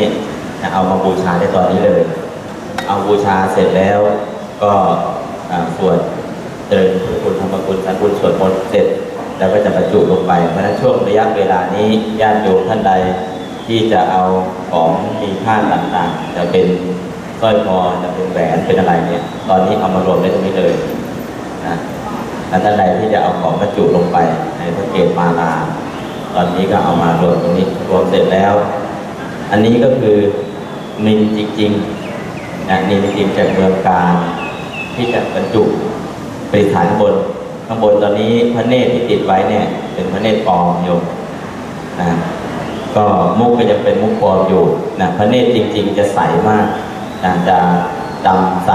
เนี่ยเอามาบูชาได้ตอนนี้เลย เอาบูชาเสร็จแล้วก็สวดเจริญพุทธคุณธรรมคุณสันบุญสวดมนต์เสร็จ แล้วก็จะบรรจุลงไป เพราะฉะนั้นช่วงระยะเวลานี้ญาติโยมท่านใดที่จะเอาของมีค่าต่างๆ จะเป็นสร้อยคอจะเป็นแหวนเป็นอะไรเนี่ย ตอนนี้เอามารวมได้ตรงนี้เลยนะท่านใดที่จะเอาของบรรจุลงไปในพระเกศมาลา ตอนนี้ก็เอามารวมตรงนี้รวมเสร็จแล้ว อันนี้ก็คือนินจริงๆนะนินจริงจากเมืองการที่จะบรรจุปริฐานบน ข้างบนตอนนี้พระเนตรที่ติดไว้เนี่ย เป็นพระเนตรปลอมโยมนะก็มุกก็จะเป็นมุกปลอมอยู่นะพระเนตรจริง ๆ จะใสมากนะจะดำใส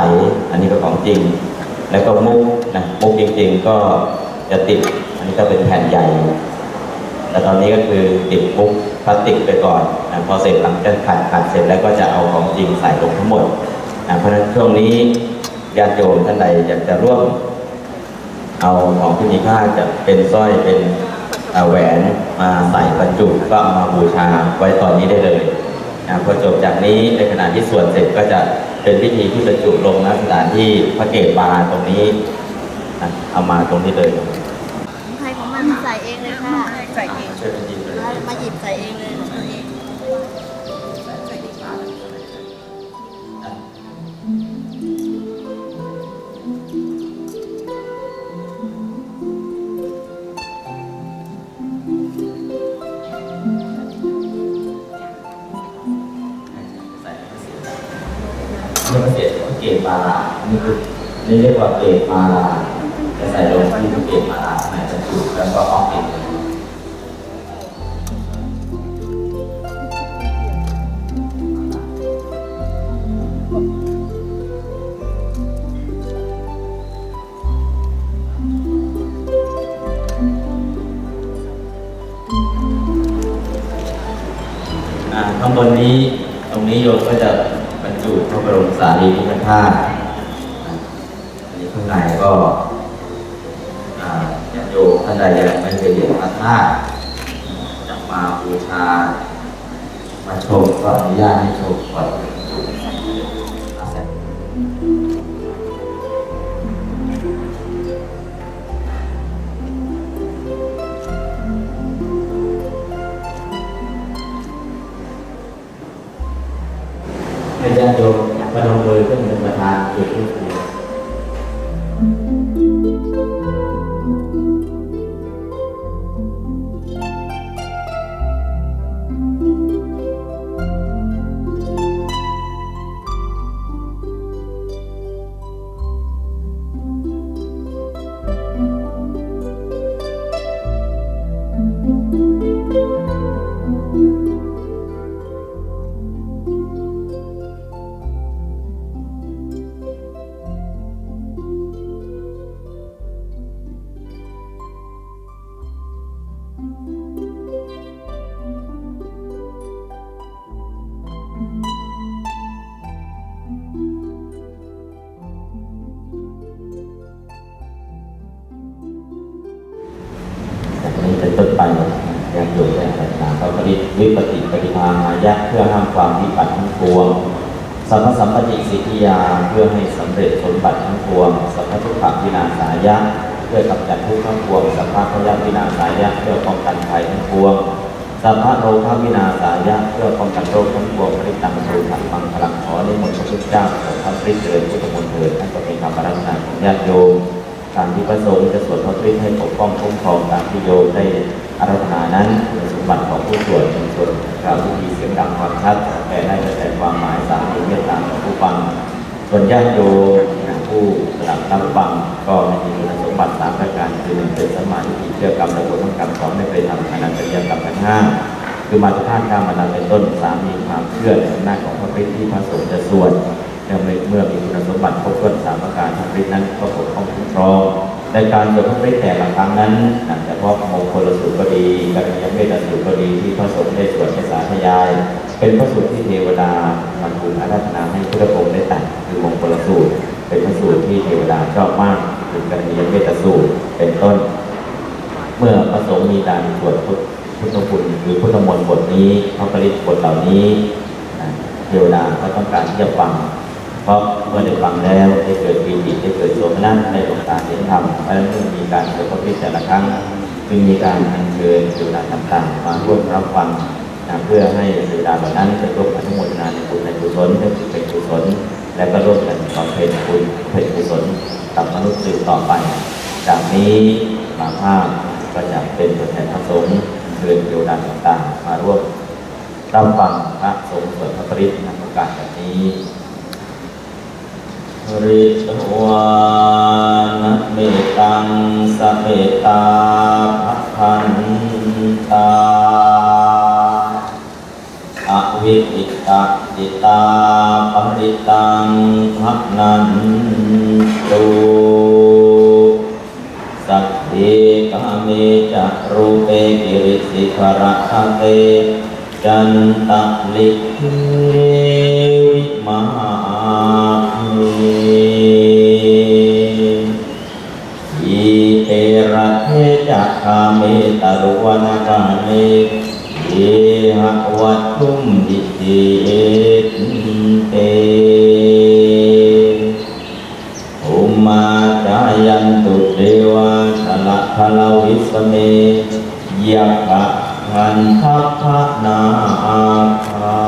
อันนี้ก็ของจริง แล้วก็มุกนะมุกจริง ๆ ก็จะติด อันนี้ก็เป็นแผ่นใหญ่แต่ตอนนี้ก็คือติดมุก พลาสติกไปก่อนนะพอเสร็จหลังจากขัดขัดเสร็จแล้วก็จะเอาของจริงใส่ลงทั้งหมดนะเพราะฉะนั้นช่วงนี้ญาติโยมท่านใดอยากจะร่วม เอาของที่มีค่าจะเป็นสร้อยเป็นเอ่อแหวนมาใส่บรรจุก็เอามาบูชาไว้ตอนนี้ได้เลยนะพอจบจากนี้ในขณะที่สวดเสร็จก็จะเป็นพิธีที่บรรจุลงณสถานที่พระเกศบาลตรงนี้นะเอามาตรงนี้เลยใครของมันใส่เองเลยค่ะใส่เอง กตมาลานี่คือนี่เรียกว่าเกตมาลาจะใส่ลงที่เกตมาลาข้างในจะจุแล้วก็ออกเองอ่าข้างบนนี้ตรงนี้โยมก็จะ สารีริกธาตุอันนี้ข้างในก็อ่าญาติโยมท่านใดยังไม่เคยเห็นพระธาตุจะมาบูชา มาชมก็อนุญาตให้ชมก่อนอาศัยให้ญาติโยมประนมมือขึ้นเป็น ประธานจุดทูปเทียน ความวิบัติทั้งปวงสัมพสัมปติสิทธิยาเพื่อให้สำเร็จสมบัติทั้งปวงสัพพทุกขวินาศายะเพื่อกำจัดทุกข์ทั้งปวงสัพพะพยาวินาศายะเพื่อป้องกันภัยทั้งปวงสัพพะโรควินาศายะเพื่อป้องกันโรคทั้งปวงปริตังโรขังมังพลังขอในมนต์พระพุทธเจ้าขอพระปริเจริญพุทธมนต์เถิดนั่นก็เป็นคำปรารถนาของญาติโยม การที่พระสงฆ์จะสวดพระปริให้ปกป้องคุ้มครองตามที่โยมได้อารัธนานั้นเป็นสมบัติของผู้สวดเป็นส่วนกล่าววิธีเสียงดังความชัดแต่ได้กระจายความหมายสามถึงเมตตาของผู้ฟัง ส่วนญาติโยมผู้สดับรับฟังก็มีคุณสมบัติสามประการคือหนึ่งเป็นสมาธิเชื่อกรรมและผลของกรรมสองไม่เคยทำอนันตยกรรมทั้งห้าคือมาตุภาพข้ามมานาเป็นต้นสามมีความเชื่อในอำนาจของพระฤทธิ์ที่พระสงฆ์จะสวด เมื่อเมื่อมีคุณสมบัติครบถ้วนสามประการพระฤทธิ์นั้นก็ปกป้องคุ้มครองในการสวดพระฤทธิ์แต่ละครั้งนั้นนั่นเฉพาะมงคลสูตรก็ดีกัลยาณเมตสูตรก็ดีที่พระสงฆ์ได้สวดในสาธยาย เป็นพระสูตรที่เทวดามันถูกอาราธนาให้พุทธองค์ได้แต่งคือมงคลสูตร เป็นพระสูตรที่เทวดาชอบมากคือกัลยาณเมตสูตรเป็นต้น เมื่อพระสงฆ์มีการสวดพุทธพุทธคุณหรือพุทธมนต์บทนี้พระปริตบทเหล่านี้เทวดาก็ต้องการที่จะฟัง เพราะเมื่อได้ฟังแล้วได้เกิดปีติได้เกิดโสมนัสในดวงตาเห็นธรรมเพราะฉะนั้นเมื่อมีการสวดพระปริตแต่ละครั้งจึงมีการอัญเชิญเทวดาต่างๆมาร่วมรับฟังนะเพื่อให้เทวดาเหล่านั้นได้ร่วมอนุโมทนาในบุญในกุศลได้เป็นกุศลและก็ร่วมกันบำเพ็ญบุญเพ็ญกุศลกับมนุษย์สืบต่อไป จากนี้มาภาพก็จะเป็นตัวแทนพระสงฆ์เชิญเทวดาต่างๆ มาร่วมรับฟังพระสงฆ์สวดพระปริตในโอกาสแบบนี้ ริตวานเมตังสเมตาภพันตาอวิปิตาจิตาปริตังพักนันตุสัพเพกาเมจะรูเปกิริสิขรคเตจันตลิเจะคาเมตรุวนาคาเมเยหะวัตถุมดิเตเตอุมาจายันตุเทวาชละทลาวิสเมยะขะขันทัพพนาอาคา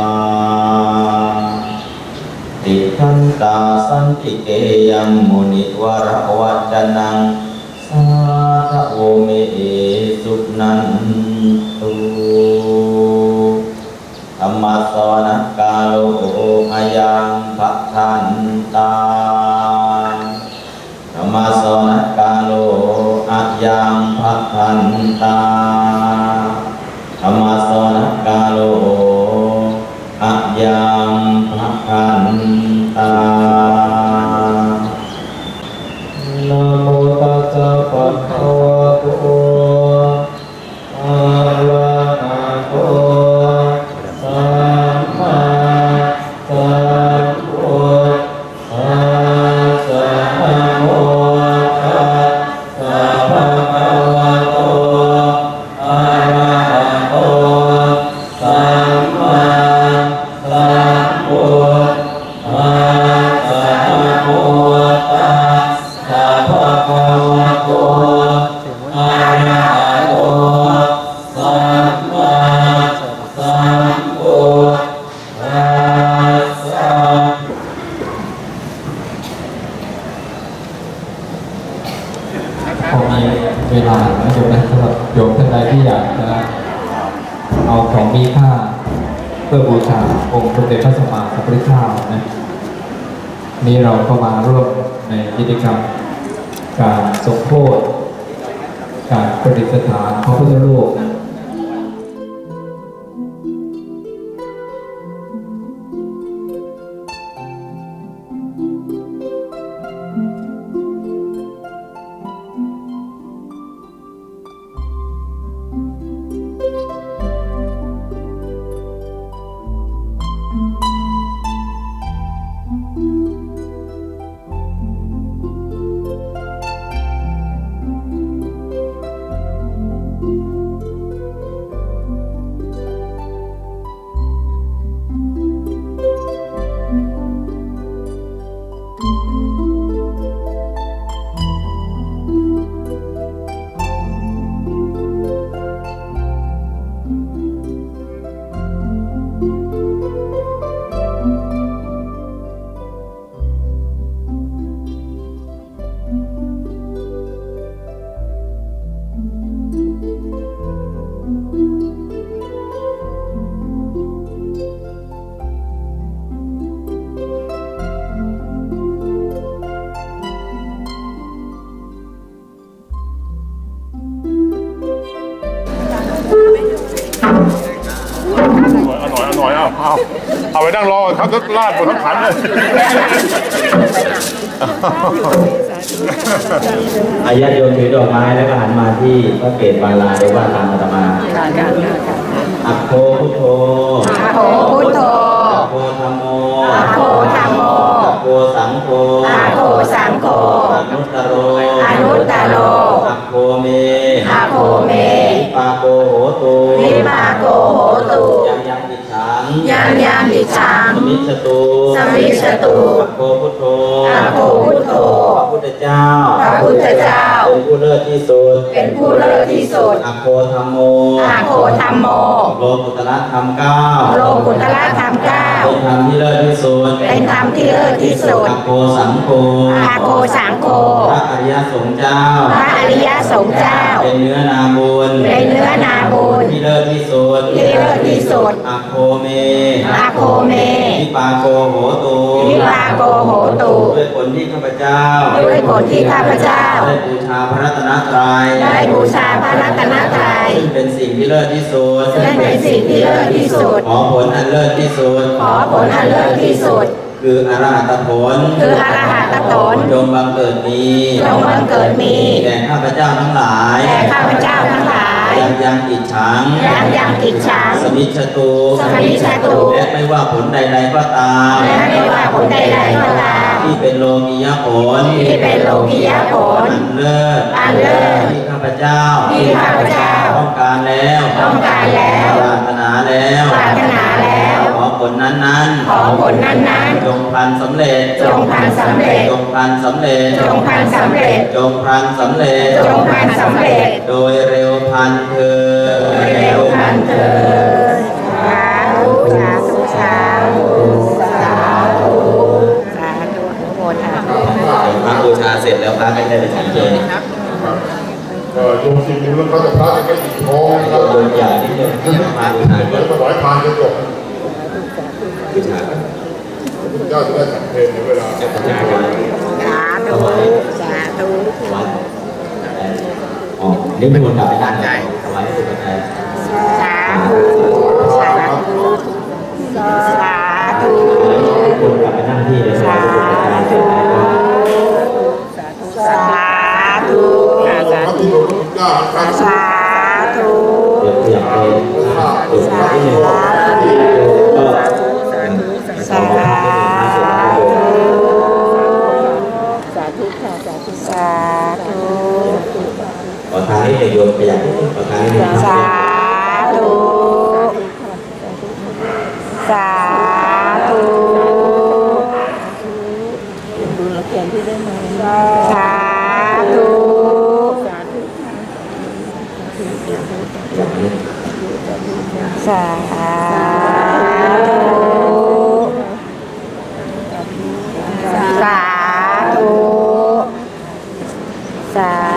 ติทันตาสันติเกยังมุนิวรวัจนัง โอเมสุนันตุธรรมสวนกาโลอายังภะทันตาธรรมสวนกาโลอายังภะทันตา มเด็จพระสัมมาสัพุทธเจ้านะนี่เราก็มาร่วมในกิจกรรม การสมโพธิการประดิษฐานพระพุทธรูปนะ Música อาญาติโยมถือดอกไม้แล้วก็หันมาที่พระเกศบาลาหรือว่าตามอาตมาอัคโคพุทโธอะโหพุทโธอัคโคธรรมโมอะโหธัมโมอัคโคสังโฆอะโหสังโฆอนุตตโรอนุตตโรอัคโคเมอะโหเมปาโกโหตุวิมาโกโหตุ ยังยังอิจฉังยังยังดิฉังสมิชตุสมิชตุอัคโคพุทโธอะโหพุทโธพระพุทธเจ้าพระพุทธเจ้า เป็นผู้เลิศที่สุด เป็นผู้เลิศที่สุดอัคโคธรรมโมอะโหธรรมโม โลกุตระธรรมเก้าโลกุตละธรรมเก้าเป็นธรรมที่เลิศที่สุด เป็นธรรมที่เลิศที่สุดอัคโคสังโฆอะโหสังโฆพระอริยสงฆ์เจ้า พระอริยสงฆ์เจ้า เป็นเนื้อนาบุญเป็นเนื้อนาบุญที่เลิศที่สุด ที่เลิศที่สุดอัคโคเมอะโคเมวิปาโกโหตุวิปาโกโหตุด้วยผลที่ข้าพเจ้าด้วยผลที่ข้าพเจ้าได้บูชาพระรัตนตรัยได้บูชาพระรัตนตรัยซึ่งเป็นสิ่งที่เลิศที่สุดซึ่งเป็นสิ่งที่เลิศที่สุดขอผลอันเลิศที่สุดขอผลอันเลิศที่สุด คืออรหัตผลคืออรหัตผลจงบังเกิดมีจงบังเกิดมีแก่ข้าพเจ้าทั้งหลายแก่ข้าพเจ้าทั้งหลาย ยังยังอิจฉายังยังกิจฉังสมิชตุสมิชตุและไม่ว่าผลใดๆก็ตามและไม่ว่าผลใดๆก็ตาม ที่เป็นโลกียผลที่เป็นโลกิยผลอันเลิศอันเลิศที่ข้าพเจ้าที่ข้าพเจ้าต้องการแล้วต้องการแล้วปรารถนาแล้วปรารถนาแล้ว ขอผลนั้นๆขอผลนั้นๆจง พลันสำเร็จ จงพลันสำเร็จ จงพลันสำเร็จ จงพลันสำเร็จ จงพลันสำเร็จ จงพลันสำเร็จ โดยเร็วพลันเธอโดยเร็วพลันเถิดสาธุสาธุสาธุสาธุสาธุอนุโมทนาพระบูชาเสร็จแล้วพระไม่ได้ไปฉันเพลก็โยมสิมูลแล้วก็จะพระจะไม่ติดท้องนะครับโดนยาที่เนี่ยพระบูชาเดี๋ก็ยวถวายทานจะจบบูชาุณเจ้าจะได้สำเพ็ในเวลาจะจากันสาธุสาธุอ๋อเรียกเป็นคนดับไปด้านใจไวายสุขใจสาธุสาธุสาธุคนกลับไปนั่งที่เดิมสาธุสาธุสาธุสาธุเดี๋ยวเดี๋ยวไปเดี๋ยวไป ให้ประโยชน์ประหยัดประการห้สาธุ สาธุดูละเขียนที่ได้มาสาธุสาธุสาธุสา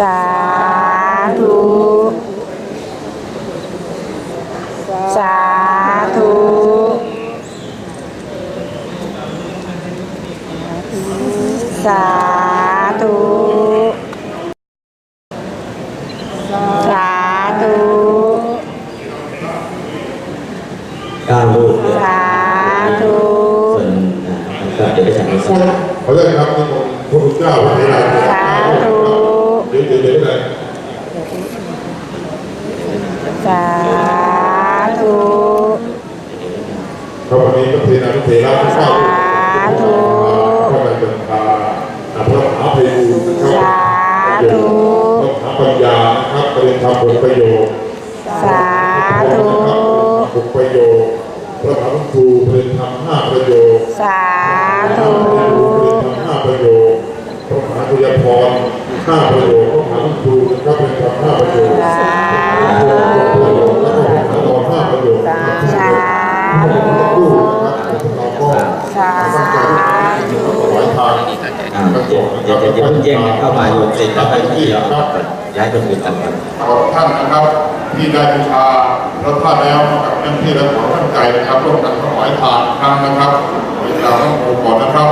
สาธุสา คุณครูเป็นธทำมห้าประโยชน์สาธุเป็นธทำมห้าประโยชน์พระมหาตุยพรห้าประโยชน์พระมหาคุณครูนะคเป็นธรรมห้าประโยชน์สาธุแล้พระตอนห้าประโยคสาธุสาธุอย่าอย่าเพิ่งแย่งกันเข้ามาโยมเสร็จแปที่เราย้ายตรงอื่นต่างๆท่านนะครับ ที่ได้บูชาแล้วท่านแล้วกับท่านที่และขอตั้งใจนะครับร่วมกันถวายทานครั้งนะครับขอให้เราต้องโมก่อนนะครับ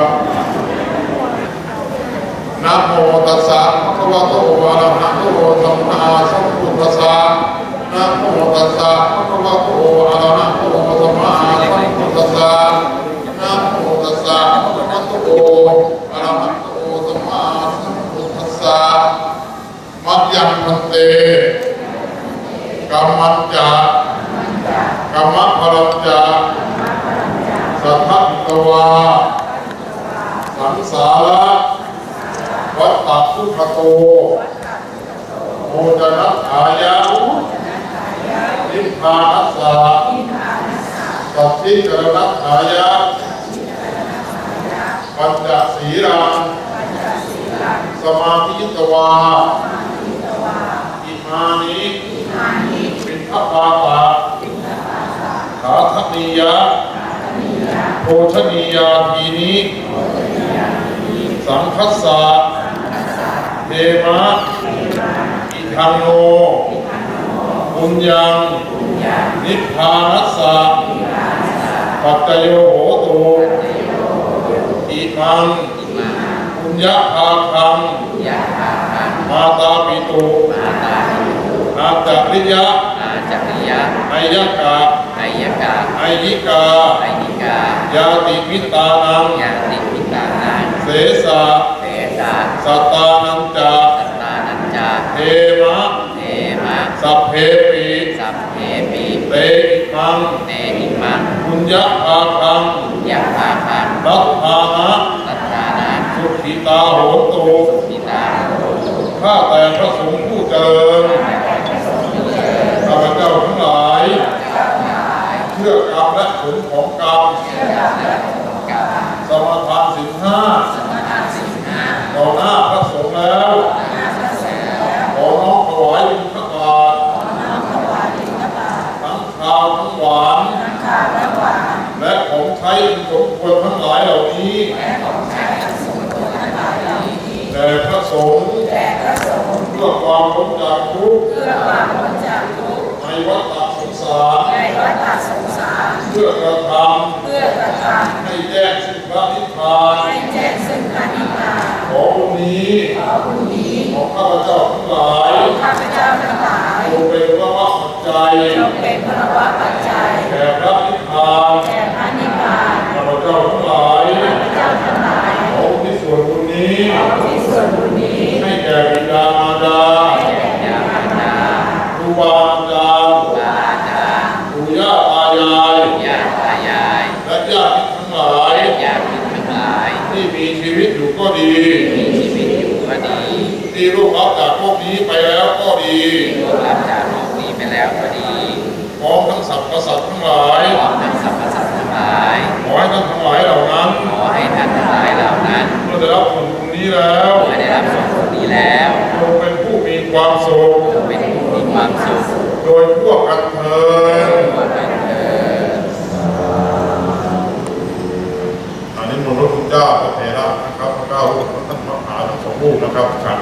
นะโมตัสสะภะคะวะโตอะระหะโตสัมมาสัมพุทธัสสะนะโมตัสสะภะคะวะโตอะระหะโตสัมมาสัมพุทธัสสะนะโมตัสสะภะคะวะโตอะระหะโตสัมมาสัมพุทธัสสะมัจยังพันเต กัมมันจากัมมะพรัญจาสัทธะตวา สังสาระวัตตะสุขโตโมจนัสขายะนิพพานัสสะสัพพิจรณัสขายะปัญจศีรังสมาธิตวาอิมานิ ปิณฑปาตาขาทนียะโภชนียาทีนิสังคัสสะเทมะอิทังโนบุญยัง นิพพานัสสะปัจจโยโหตุอิมังบุญญาภาคังมาตาปิตุ อาจาริยะอาจักริยะไอยกะไอยกะไอยิกาไอนิกายาติมิตานังยาติพิตานังเสสะเตสาสัตตานันจาสัตตานัญจาเทมะเทมะสัพเพปิสัพเพปิเตอิมังเตอิมังบุญญาภาคังยะภาคังรัตถานะสัตตานังสุขิตาโหตุพิตาข้าแต่พระสงฆ์ผู้เจริญข้าพเจ้าทั้งหลายเชื่อกรรมและผลของกรรม สมาทานสินห้าต่อหน้าพระสงฆ์แล้ว ขอน้อมถวายบุญพระบาททั้งข้าวทั้งหวาน และของใช้อันสมควรทั้งหลายเหล่านี้แด่พระสงฆ์เพื่อความพ้นจากทุกข์ในวัฏฏะสงสารเพื่อกระทำให้แจ้งซึ่งพระนิพพาน ขอบุญนี้ของข้าพเจ้าทั้งหลายจงเป็นพระวะปัจจัย แก่พระนิพพานข้าพเจ้าทั้งหลายขออุทิศส่วนบุญนี้ ให้แก่บิดามารดาครูบาอาจารย์ปู่ย่าตายาย ยาตายาย และญาติทั้งหลาย ญาติทั้งหลาย ที่มีชีวิตอยู่ก็ดี มีชีวิตอยู่ก็ดี ที่ร่วงรับจากโลกนี้ไปแล้วก็ดี ร่วงรับจากโลกนี้ไปแล้วก็ดี พร้อมทั้ง สรรพสัตว์ทั้งหลายพร้อมทั้งสรรพสัตว์ทั้งหลาย ขอให้ท่านทั้งหลายเหล่านั้น ขอให้ท่านทั้งหลายเหล่านั้นเมื่อได้รับผลบุญนี้แล้วเมื่อได้รับส่วนบุญนี้แล้วจงเป็นผู้มีความสุขจงเป็นผู้มีความสุข โดยพวกกันเถิดอันนี้มนต์พระคุณเจ้าพระเถระนะครับพระเก้ารูปท่านพระมหาทั้งสองรูปนะครับฉัน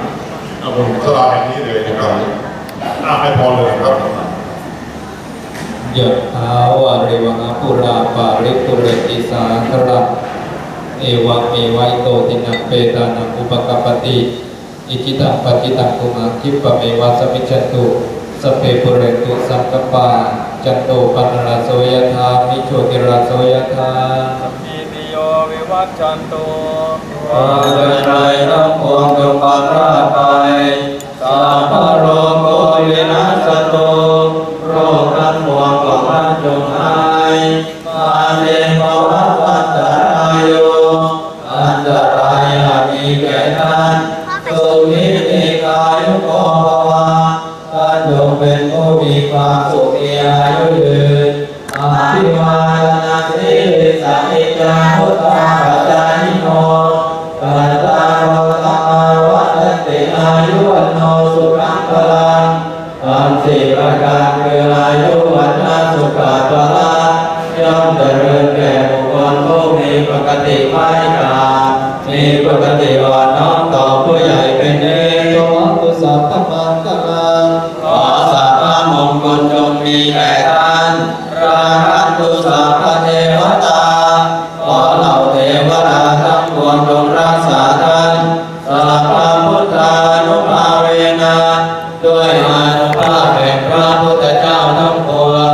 อาบนสลาแห่งนี้เลยนะครับน่าให้พรเลยครับ ยะถาวาริวังปุราปาริปุเรติสาครังเอวะเมวะอิโตตินังเปตานังอุปกปปติอิจิตังปฏิตังตุมังคิปะเมวะสมิจจตุสพเพปุเรตุสังกปาจันโตปันราโสยธามิโชติราโสยธาอิติโยวิวัชชันตุว่าจะไรทั้งปวงจงปาราไปสัพพะโรโควินาสตุ โรคทั้งปวงของท่านจงหายมาเนภวะ นุภาเวนะด้วยอานุภาพแห่งพระพุทธเจ้าทั้งปวง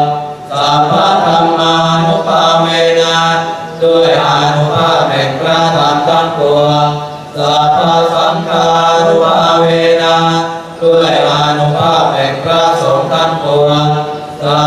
สัมพะธรรมานุภาเวนะด้วยอานุภาพแห่งพระธรรมทั้งปวงสัพพะสังฆานุภาเวนะด้วยอานุภาพแห่งพระสงฆ์ทั้งปวงสา